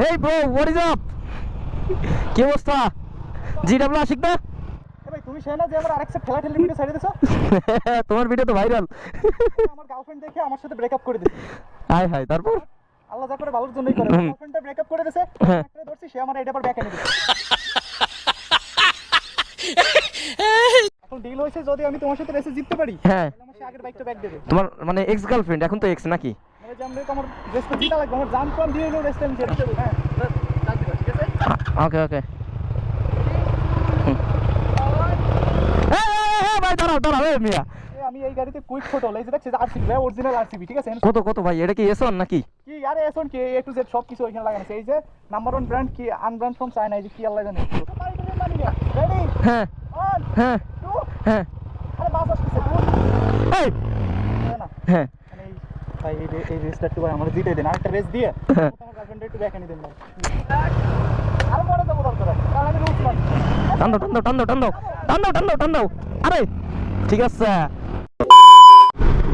Hey bro what is up কি অবস্থা? জি W Ashiq না? ভাই তুমি সেই না যে আমার আরেকটা ঠেলা ঠেলি ভিডিও ছেড়ে দিছো? তোমার ভিডিও তো ভাইরাল আমার গার্লফ্রেন্ড দেখে আমার সাথে ব্রেকআপ করে দিছে। হাই হাই তারপর? আল্লাহ যা করে ভালোর জন্যই করে। গার্লফ্রেন্ডটা ব্রেকআপ করে দিছে। হ্যাঁ। একটা ধরছি সে আমার এটা আবার ব্যাক এনে দিছে। এখন ডিল হয়েছে যদি আমি তোমার সাথে রেসে জিততে পারি হ্যাঁ। আমার সে আগের বাইকটা ব্যাক দেবে। তোমার মানে এক্স গার্লফ্রেন্ড এখন তো এক্স নাকি? মানে যে আমরা আমার রেসটা জিতা লাগবে আমার প্রাণ দিয়ে হলেও রেসটা আমি দেবো হ্যাঁ ঠিক আছে? ওকে ওকে ভাই দাঁড়াও দাঁড়াও এ মিয়া। এ, আমি এই গাড়িতে কুইক ফটো এই যে দেখছি আরসিবি ভাই অরিজিনাল আরসিবি ঠিক আছে? কত কত ভাই? এটা কি এসন নাকি? কি আরে এসন কি? এ টু জেড সব কিছু ওইখানে লাগানো আছে। এই যে নাম্বার ওয়ান ব্র্যান্ড কি? আনব্র্যান্ড ফ্রম চায়না এই যে কি আল্লাহ জানে। রেডি হ্যাঁ। হ্যাঁ। হ্যাঁ। আরে বাস এই। হ্যাঁ। ভাই এই এই রেসটা একটু ভাই আমার জিতে দেন। আরেকটা রেস দিয়ে। আমার গার্লফ্রেন্ড একটু ব্যাক এনে দেন ভাই। আরও বড় যাব দরকার কারণ আমি রুলস টান দাও টান দাও টান দাও টান দাও। টান দাও টান দাও টান দাও। আরে ঠিক আছে।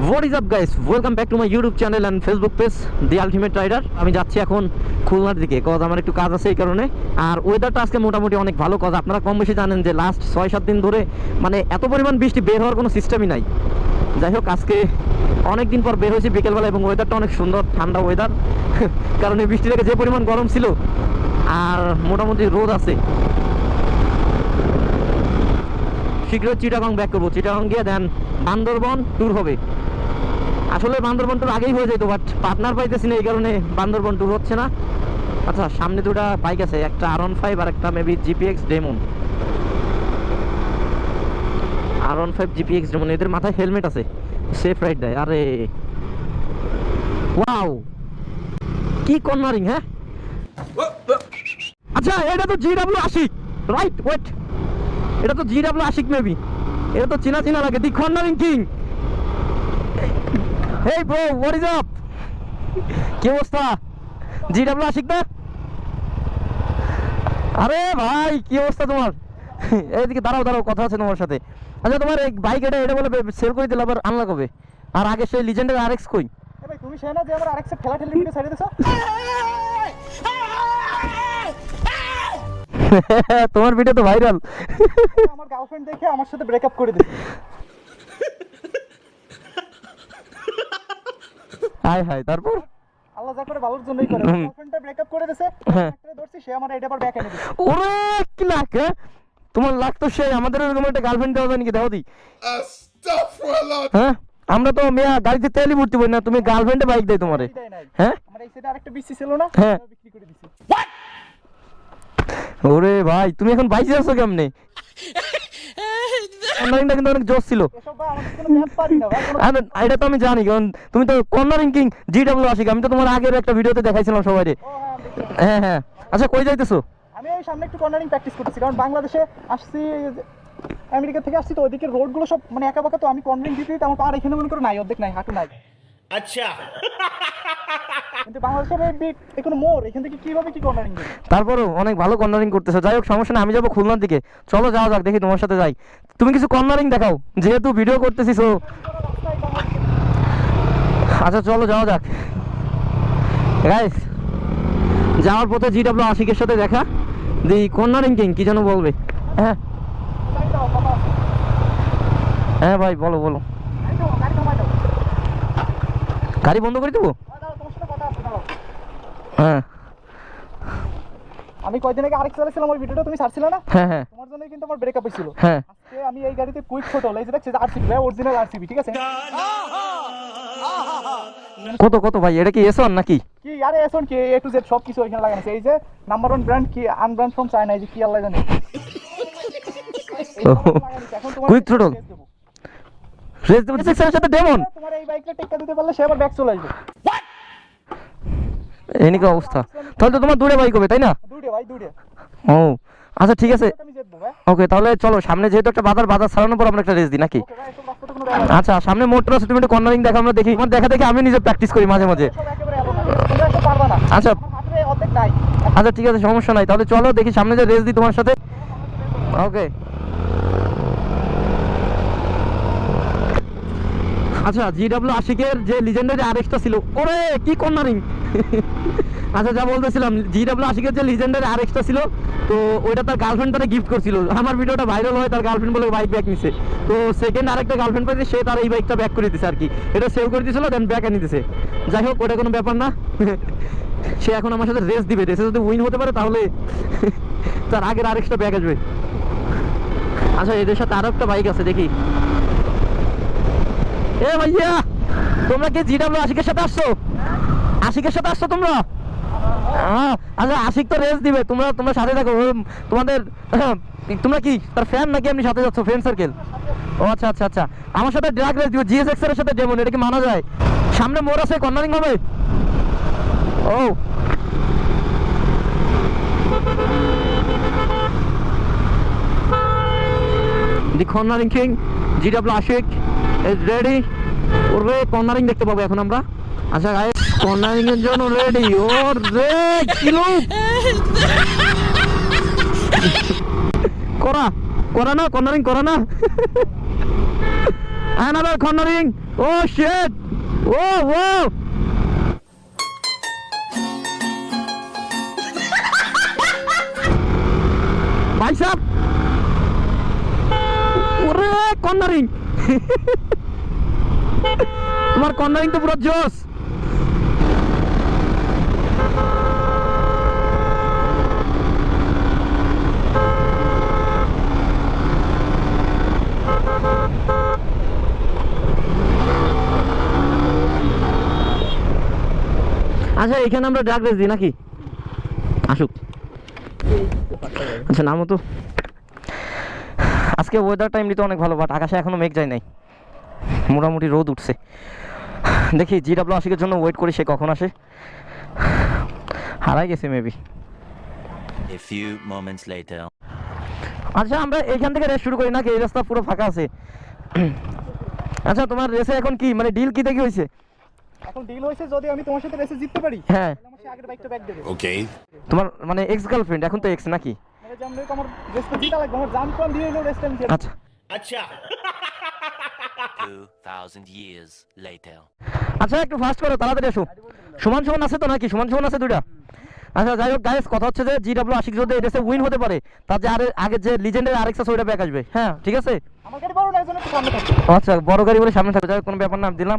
What is up guys welcome back to my YouTube channel and Facebook page the ultimate rider আমি যাচ্ছি এখন খুলনার দিকে কজ আমার একটু কাজ আছে এই কারণে। আর ওয়েদারটা আজকে মোটামুটি অনেক ভালো কজ আপনারা কম বেশি জানেন যে লাস্ট ছয় সাত দিন ধরে মানে এত পরিমাণ বৃষ্টি বের হওয়ার কোনো সিস্টেমই নাই। যাই হোক, আজকে অনেক দিন পর বের হয়েছি বিকেলবেলা এবং ওয়েদারটা অনেক সুন্দর, ঠান্ডা ওয়েদার কারণ এই বৃষ্টি থেকে যে পরিমাণ গরম ছিল, আর মোটামুটি রোদ আছে। শীঘ্রই চিটাগং ব্যাক করব। চিটাগং গিয়ে দেন বান্দরবন ট্যুর হবে। আসলে বান্দরবন ট্যুর আগেই হয়ে যেত বাট পার্টনার পাইতেছি না, এই কারণে বান্দরবন ট্যুর হচ্ছে না। আচ্ছা সামনে দুটা বাইক আছে, একটা আর ফাইভ আর একটা মেবি জিপিএক্স ডেমন আর ওয়ান ফাইভ জিপিএক্স ডেমন এদের মাথায় হেলমেট আছে সেফ রাইড দেয়, আরে। ওয়াও কি কর্নারিং হ্যাঁ? আচ্ছা এটা তো G W Ashik. Right wait এটা তো জি ডাব্লিউ আশিক মেবি এটা তো চিনা চিনা লাগে। The cornering king hey bro what is up কি অবস্থা? জি ডাব্লিউ আশিক না? আরে ভাই, কি অবস্থা তোমার? এইদিকে দাঁড়াও দাঁড়াও, কথা আছে তোমার সাথে। আচ্ছা তোমার এই বাইক এটা এটা বলে সেল করে দিলে আবার আনলা কবে? আর আগে সেই লিজেন্ডের আর এক্স কই? ভাই তুমি সেই না যে আমার আরেকটা ঠেলা ঠেলি ভিডিও ছেড়ে দিছো? তোমার ভিডিও তো ভাইরাল আমার গার্লফ্রেন্ড দেখে আমার সাথে ব্রেকআপ করে দিছে হাই হাই তারপর? আল্লাহ যা করে ভালোর জন্যই করে। গার্লফ্রেন্ডটা ব্রেকআপ করে দিছে হ্যাঁ। একটা ধরছি সে আমার এটা আবার ব্যাক এনে দিছে। ওরে কি লাখ হ্যাঁ? তোমার লাখ তো সেই আমাদের এরকম একটা গার্লফ্রেন্ড দেওয়া নাকি দাও দি। হ্যাঁ? আমরা তো মেয়া গাড়িতে তেলই ভর্তি করি না তুমি গার্লফ্রেন্ডে বাইক দেয় তোমারে। হ্যাঁ? আমার এই সাইডে আরেকটা বিসি ছিল না? হ্যাঁ। বিক্রি করে দিছি। ওরে ভাই তুমি এখন বাইসে আছো কেমনে? কর্নারিংটা কিন্তু অনেক জোস ছিল। এসব ভাই আমাদের কোনো ম্যাপ পারি না ভাই কোনো আরে, এটা তো আমি জানি কারণ তুমি তো cornering king G W Ashik আমি তো তোমার আগের একটা ভিডিওতে দেখাইছিলাম সবাই ও হ্যাঁ হ্যাঁ হ্যাঁ। আচ্ছা কই যাইতেছো? আমি ওই সামনে একটু কর্নারিং প্র্যাকটিস করতেছি কারণ বাংলাদেশে আসছি আমেরিকা থেকে আসছি তো ওইদিকে রোডগুলো সব মানে একা বাকা তো আমি কর্নারিং দিতে দিতে আমার পা এখানে মনে করো নাই অর্ধেক নাই হাঁটু নাই। আচ্ছা। তারপরও অনেক ভালো কর্নারিং যাই হোক সমস্যা আমি যাব খুলনার দিকে। চলো যাওয়া যাক দেখি তোমার সাথে যাই। তুমি কিছু কর্নারিং দেখাও যেহেতু ভিডিও করতেছি আচ্ছা চলো যাওয়া যাক। যাওয়ার পথে জিডাব্লিউ আশিকের সাথে দেখা। দি কর্নারিং কিং কি যেন বলবে? হ্যাঁ। হ্যাঁ ভাই বলো বলো। গাড়ি বন্ধ করে দেবো? হ্যাঁ। আমি কয়দিন আগে আরেক চালাছিলাম ওই ভিডিওটা তুমি ছাড়ছিলে না? হ্যাঁ হ্যাঁ। তোমার জন্যই কিন্তু আমার ব্রেকআপ হয়েছিল। হ্যাঁ। আজকে আমি এই গাড়িতে কুইক ফটো এই যে দেখছি আরসিবি ভাই অরিজিনাল আরসিবি ঠিক আছে? কত কত ভাই? এটা কি এসন নাকি? কি আরে এসন কি? এ টু জেড সব কিছু ওইখানে লাগানো আছে। এই যে নাম্বার ওয়ান ব্র্যান্ড কি? আনব্র্যান্ড ফ্রম চায়না এই যে কি আল্লাহ জানে। Quick throttle। রেস দেবো সিক্সের সাথে ডেমন তোমার এই বাইকটা টেক্কা দিতে পারলে সে আবার ব্যাক চলে আসবে। এনি কি অবস্থা। তাহলে তো তোমার দূরে বাইক হবে তাই না? দুটে ভাই দুটে ও। আচ্ছা ঠিক আছে। ওকে তাহলে চলো সামনে যেহেতু একটা বাজার বাজার ছাড়ানোর পর আমরা একটা রেস দিই নাকি। আচ্ছা সামনে মোটর আছে তুমি একটু কর্নারিং দেখা আমরা দেখি। আমার দেখা দেখে আমি নিজে প্র্যাকটিস করি মাঝে মাঝে। আচ্ছা। আচ্ছা ঠিক আছে সমস্যা নাই। তাহলে চলো দেখি সামনে যে রেস দিই তোমার সাথে। ওকে। আচ্ছা জি ডাব্লিউ আশিকের যে লিজেন্ডারি আরেকটা ছিল। ওরে কি কর্নারিং আচ্ছা যা বলতেছিলাম জি ডাব্লিউ আশিকের যে লিজেন্ডার আর এক্সটা ছিল তো ওইটা তার গার্লফ্রেন্ড তারা গিফট করছিল। আমার ভিডিওটা ভাইরাল হয় তার গার্লফ্রেন্ড বলে বাইক ব্যাক নিছে। তো সেকেন্ড আরেকটা গার্লফ্রেন্ড পাইছে সে তার এই বাইকটা ব্যাক করে দিছে আর কি এটা সেভ করে দিয়েছিল দেন ব্যাক এনে দিছে। যাই হোক ওটা কোনো ব্যাপার না। সে এখন আমার সাথে রেস দিবে। রেসে যদি উইন হতে পারে তাহলে তার আগের আরেকটা ব্যাক আসবে। আচ্ছা এদের সাথে আরও একটা বাইক আছে দেখি। এ ভাইয়া তোমরা কি জি ডাব্লিউ আশিকের সাথে আসছো? আশিকের সাথে আসছো তোমরা? আহ, আচ্ছা আশিক তো রেস দিবে। তোমরা তোমরা সাথে থাকো। তোমাদের, তোমরা কি? তার ফ্যান নাকি এমনি সাথে যাচ্ছ? ফ্রেন্ড সার্কেল ও আচ্ছা আচ্ছা আচ্ছা। আমার সাথে ড্রাগ রেস দিবে জিএসএক্স এর সাথে ডেমন এটা কি মানা যায়? সামনে মোড় আছে, কর্নারিং হবে? ও। The cornering king G W Ashik is ready ওরে কর্নারিং দেখতে পাবো এখন আমরা। আচ্ছা গাইস কর্নারিং এর জন্য রেডি ও রে কিলো করা করা না কর্নারিং করা না। another cornering oh shit oh whoa ভাই সাহেব। ওরে কর্নারিং তোমার কর্নারিং তো পুরো জোস আচ্ছা এখানে আমরা ড্রাগ রেস দিই নাকি? আসুক। আচ্ছা নামও তো। আজকে ওয়েদারটা এমনিতে অনেক ভালো বাট আকাশে এখনও মেঘ যায় নাই। মোটামুটি রোদ উঠছে। দেখি জি ডাব্লিউ আশিকের জন্য ওয়েট করি সে কখন আসে? হারাই গেছে মেবি আচ্ছা আমরা এইখান থেকে রেস শুরু করি নাকি? এই রাস্তা পুরো ফাঁকা আছে। আচ্ছা তোমার রেসে এখন কি? মানে ডিল কি দেখি হয়েছে এখন ডিল হয়েছে যদি আমি তোমার সাথে রেসে জিততে পারি হ্যাঁ। তাহলে আমার সে আগের বাইকটা ব্যাক দেবে। Okay. তোমার মানে এক্স গার্লফ্রেন্ড এখন তো এক্স নাকি? মানে হোক আমার রেসটা জিতা লাগবে আমার প্রাণ দিয়ে এলো রেসটা আমি জিতবো। আচ্ছা। 2,000 years later. আচ্ছা একটু ফাস্ট করো তাড়াতাড়ি এসো সমান সমান আছে তো নাকি? সমান সমান আছে দুইটা? আচ্ছা যাই হোক গাইস কথা হচ্ছে যে জি ডাব্লিউ আশিক যদি রেসে উইন হতে পারে তার যে আরে আগে যে লিজেন্ডের আরেকটা ওইটা ব্যাক আসবে। হ্যাঁ ঠিক আছে? আমার গাড়ি বড় না এই জন্য একটু সামনে থাকবে আচ্ছা বড় গাড়ি বলে সামনে থাকবে যাই হোক, কোনো ব্যাপার না আমি দিলাম।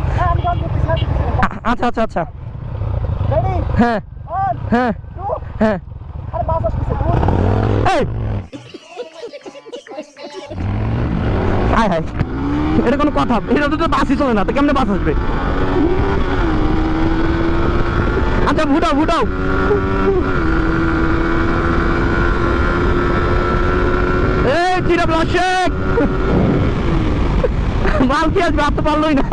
আচ্ছা আচ্ছা আচ্ছা। রেডি হ্যাঁ। হ্যাঁ। হ্যাঁ। আরে বাস আসতেছে এই! হাই হাই। এটা কোনো কথা। এটা তো বাসই চলে না তো কেমনে বাস আসবে? আচ্ছা ভুটাও ভুটাও এই চিরা ব্লাশেক মাল কি আসবে? আসতে পারলোই না।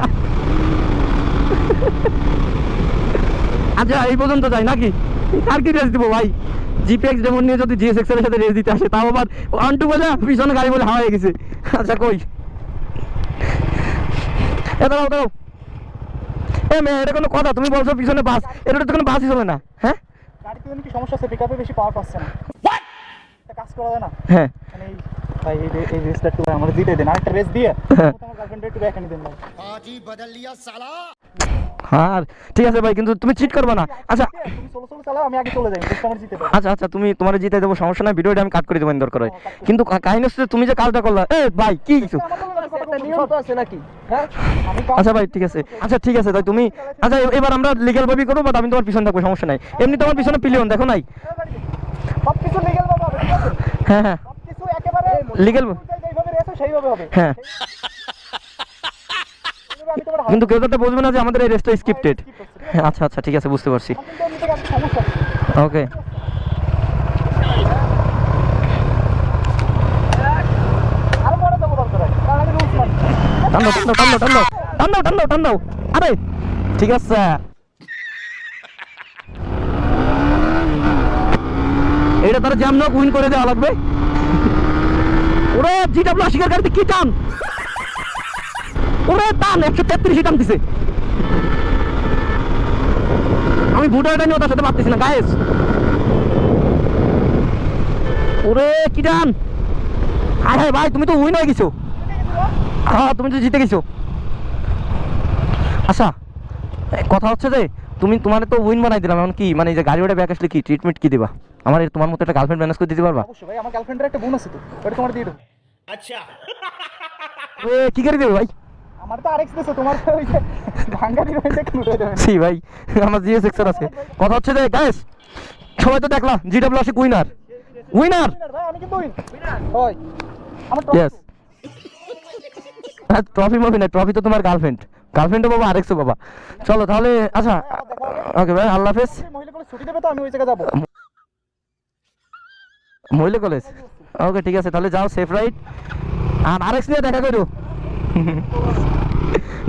আচ্ছা এই পর্যন্ত যাই নাকি? আর কি রেস দিব ভাই? জিপিএক্স যেমন নিয়ে যদি জিএসএক্স এর সাথে রেস দিতে আসে তাও আবার ওয়ান টু বলে পিছনে গাড়ি বলে হাওয়া হয়ে গেছে। আচ্ছা কই? এ দাঁড়াও দাঁড়াও। এ মেয়ে এটা কোনো কথা তুমি বলছো পিছনে বাস এটা তো কোনো বাসই চলে না হ্যাঁ? গাড়িতে কি সমস্যা আছে পিকআপে বেশি পাওয়ার পাচ্ছে না। কাজ করা যায় না? হ্যাঁ। মানে ভাই এই রেসটা একটু আমার জিতে দেন। আরেকটা রেস দিয়ে। আমার গার্লফ্রেন্ড একটু ব্যাক এনে দেন ভাই। আর ঠিক আছে ভাই কিন্তু তুমি চিট করবে না। আচ্ছা। তুমি সোলো সোলো চালাও আমি আগে চলে যাই রেসটা আমার জিতে দেবো। আচ্ছা আচ্ছা তুমি তোমার জিতে দেবো সমস্যা নাই ভিডিওটা আমি কাট করে দেবো দরকার হয় কিন্তু কাহিনী হচ্ছে তুমি যে কাজটা করলা এ ভাই কি কিছু? আছে নাকি? হ্যাঁ? আচ্ছা ভাই ঠিক আছে। আচ্ছা ঠিক আছে তাই তুমি আচ্ছা এবার আমরা লিগ্যাল ভাবে করব বাট আমি তোমার পিছনে থাকব সমস্যা নাই। এমনি তোমার পিছনে পিলিয়ন দেখো নাই। ভাবে হ্যাঁ হ্যাঁ। একেবারে লিগ্যাল সেইভাবে হবে। হ্যাঁ। কিন্তু কেউ তো বুঝবে না যে আমাদের এই রেসটা স্ক্রিপ্টেড হ্যাঁ, আচ্ছা আচ্ছা ঠিক আছে বুঝতে পারছি। ওকে টান্ডো টান্ডো টান্ডো টান্ডো টান্ডো টান্ডো টান্ডো আরে ঠিক আছে। এটা তারা জ্যাম নক উইন করে দেওয়া লাগবে। ওরে জি ডাব্লিউ আশিকের গাড়িতে কি টান? ওরে টান, একশো তেত্রিশ টান দিছে। আমি ভুটারটা নিয়ে ওটার সাথে পারতেছি না গায়েস ওরে কি টান? আয় হায় ভাই, তুমি তো উইন হয়ে গেছো। হ্যাঁ তুমি তো জিতে গেছো। আচ্ছা কথা হচ্ছে যে তুমি তোমার তো উইন বানাই দিলাম এমন কি? মানে এই যে গাড়ি ওটা ব্যাক আসলে কি? ট্রিটমেন্ট কি দিবা? আমার এই তোমার মতো একটা গার্লফ্রেন্ড ম্যানেজ করে দিতে পারবা? অবশ্যই ভাই আমার গার্লফ্রেন্ডের একটা বোন আছে তো ওটা তোমার দিয়ে দেবো। এ, কি গাড়ি দেবে ভাই? আমার তো আরেক্স দিছো তোমার তো ওই যে ভাঙ্গারি রয়েছে কেন দেবে। সি ভাই আমার জিএস এক্সের আছে। কথা হচ্ছে যে গাইস সবাই তো দেখলা জি ডাব্লিউ আসে উইনার উইনার ভাই আমি কিন্তু উইন হয়। আমার ইয়েস ট্রফি মাফি না ট্রফি তো তোমার গার্লফ্রেন্ড গার্লফ্রেন্ডও বাবা আরেকশো বাবা। চলো তাহলে আচ্ছা ওকে ভাই আল্লাহ হাফেজ। মহিলা কলেজ ছুটি দেবে তো আমি ওই জায়গায় যাব। মহিলা কলেজ? ওকে ঠিক আছে তাহলে যাও সেফ রাইড আর আরেক্স নিয়ে দেখা করো।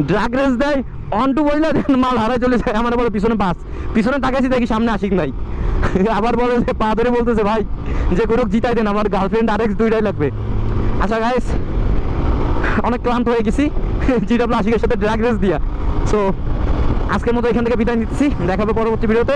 ড্রাগ রেস দেয় অন টু দেন মাল হারাই চলে যায়। আমার বলে পিছনে বাস। পিছনে তাকাইছি দেখি সামনে আসিক নাই। আবার বলে যে পা ধরে বলতেছে ভাই যে কোনো জিতাই দেন আমার গার্লফ্রেন্ড আরেক্স দুইটাই লাগবে। আচ্ছা গাইস অনেক ক্লান্ত হয়ে গেছি। জি ডাব্লিউ আশিকের সাথে ড্রাগ রেস দিয়া। সো আজকের মতো এখান থেকে বিদায় নিচ্ছি। দেখাবো পরবর্তী ভিডিওতে।